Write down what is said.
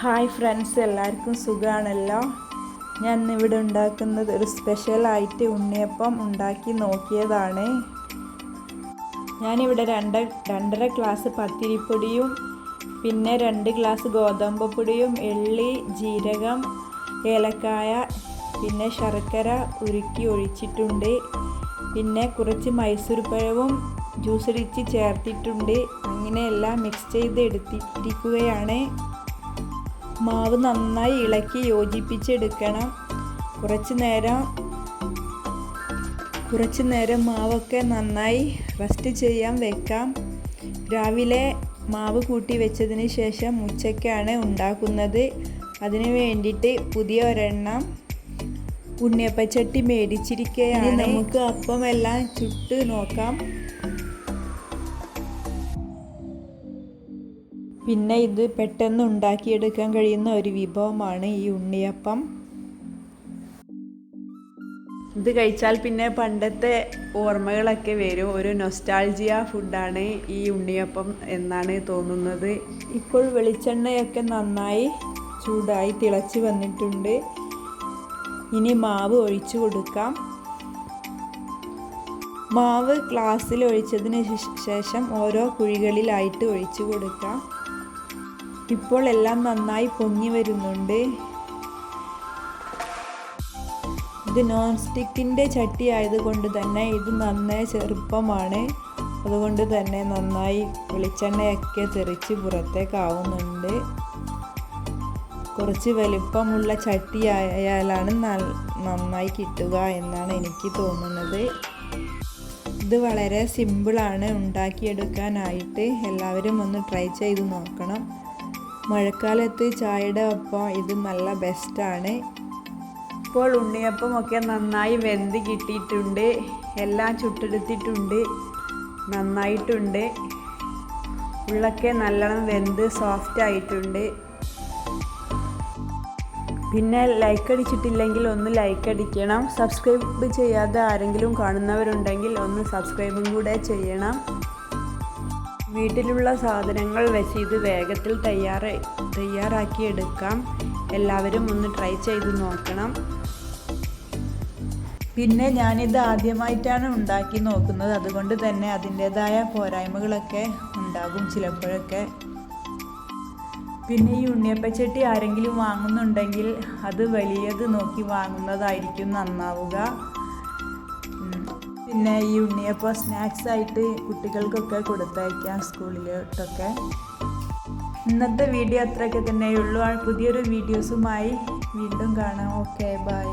Hi friends എല്ലാവർക്കും സുഖമാണല്ലോ ഞാൻ ഇന്നിവിടെ ഉണ്ടാക്കുന്നത് ഒരു സ്പെഷ്യലായിട്ട് ഉണ്ണിയപ്പം ഉണ്ടാക്കി നോക്കിയതാണ്. ഞാനിവിടെ രണ്ട് രണ്ടര ഗ്ലാസ് പത്തിരിപ്പൊടിയും പിന്നെ രണ്ട് ഗ്ലാസ് ഗോതമ്പ് പൊടിയും എള്ളി ജീരകം ഏലക്കായ പിന്നെ ശർക്കര ഉരുക്കി ഒഴിച്ചിട്ടുണ്ട്. പിന്നെ കുറച്ച് മൈസൂർ പഴവും ജ്യൂസടിച്ച് ചേർത്തിട്ടുണ്ട്. അങ്ങനെയെല്ലാം മിക്സ് ചെയ്ത് എടുത്തിരിക്കുകയാണ് മാവ് നന്നായി ഇളക്കി യോജിപ്പിച്ചെടുക്കണം. കുറച്ച് നേരം കുറച്ച് നേരം മാവൊക്കെ നന്നായി റെസ്റ്റ് ചെയ്യാൻ വെക്കാം. രാവിലെ മാവ് കൂട്ടി വെച്ചതിന് ശേഷം ഉച്ചയ്ക്കാണ് ഉണ്ടാക്കുന്നത്. അതിന് വേണ്ടിയിട്ട് പുതിയ ഒരെണ്ണം ഉണ്ണിയപ്പച്ചട്ടി മേടിച്ചിരിക്കുകയാണ് നമുക്ക് അപ്പം എല്ലാം ചുട്ട് നോക്കാം. പിന്നെ ഇത് പെട്ടെന്ന് ഉണ്ടാക്കിയെടുക്കാൻ കഴിയുന്ന ഒരു വിഭവമാണ് ഈ ഉണ്ണിയപ്പം. ഇത് കഴിച്ചാൽ പിന്നെ പണ്ടത്തെ ഓർമ്മകളൊക്കെ വരും. ഒരു നൊസ്റ്റാൾജിയ ഫുഡാണ് ഈ ഉണ്ണിയപ്പം എന്നാണ് തോന്നുന്നത്. ഇപ്പോൾ വെളിച്ചെണ്ണയൊക്കെ നന്നായി ചൂടായി തിളച്ച് വന്നിട്ടുണ്ട്. ഇനി മാവ് ഒഴിച്ചു കൊടുക്കാം. മാവ് ഗ്ലാസ്സിൽ ഒഴിച്ചതിന് ശേഷം ഓരോ കുഴികളിലായിട്ട് ഒഴിച്ചു കൊടുക്കാം. ഇപ്പോൾ എല്ലാം നന്നായി പൊങ്ങി വരുന്നുണ്ട്. ഇത് നോൺ സ്റ്റിക്കിന്റെ ചട്ടി ആയതുകൊണ്ട് തന്നെ ഇത് നന്നായി ചെറുപ്പമാണ്. അതുകൊണ്ട് തന്നെ നന്നായി വെളിച്ചെണ്ണയൊക്കെ തെറിച്ച് പുറത്തേക്കാവുന്നുണ്ട്. കുറച്ച് വലിപ്പമുള്ള ചട്ടി ആയാലാണ് നന്നായി കിട്ടുക എന്നാണ് എനിക്ക് തോന്നുന്നത്. ഇത് വളരെ സിമ്പിളാണ് ഉണ്ടാക്കിയെടുക്കാനായിട്ട് എല്ലാവരും ഒന്ന് ട്രൈ ചെയ്ത് നോക്കണം. മഴക്കാലത്ത് ചായയുടെ ഒപ്പം ഇത് നല്ല ബെസ്റ്റാണ്. ഇപ്പോൾ ഉണ്ണിയപ്പം ഒക്കെ നന്നായി വെന്ത് കിട്ടിയിട്ടുണ്ട്. എല്ലാം ചുട്ടെടുത്തിട്ടുണ്ട്. നന്നായിട്ടുണ്ട്. ഉള്ളൊക്കെ നല്ലോണം വെന്ത് സോഫ്റ്റ് ആയിട്ടുണ്ട്. പിന്നെ ലൈക്ക് അടിച്ചിട്ടില്ലെങ്കിൽ ഒന്ന് ലൈക്ക് അടിക്കണം. സബ്സ്ക്രൈബ് ചെയ്യാതെ ആരെങ്കിലും കാണുന്നവരുണ്ടെങ്കിൽ ഒന്ന് സബ്സ്ക്രൈബും കൂടെ ചെയ്യണം. വീട്ടിലുള്ള സാധനങ്ങൾ വെച്ച് ഇത് വേഗത്തിൽ തയ്യാറ തയ്യാറാക്കി എടുക്കാം എല്ലാവരും ഒന്ന് ട്രൈ ചെയ്ത് നോക്കണം. പിന്നെ ഞാനിത് ആദ്യമായിട്ടാണ് ഉണ്ടാക്കി നോക്കുന്നത്. അതുകൊണ്ട് തന്നെ അതിന്റെതായ പോരായ്മകളൊക്കെ ഉണ്ടാകും ചിലപ്പോഴൊക്കെ. പിന്നെ ഈ ഉണ്ണിയപ്പച്ചട്ടി ആരെങ്കിലും വാങ്ങുന്നുണ്ടെങ്കിൽ അത് വലിയത് നോക്കി വാങ്ങുന്നതായിരിക്കും നന്നാവുക. പിന്നെ ഈ ഉണ്ണിയപ്പം സ്നാക്സ് ആയിട്ട് കുട്ടികൾക്കൊക്കെ കൊടുത്തയക്കാം സ്കൂളിലോട്ടൊക്കെ. ഇന്നത്തെ വീഡിയോ അത്രയൊക്കെ തന്നെയുള്ളൂ പുതിയൊരു വീഡിയോസുമായി വീണ്ടും കാണാം. Okay bye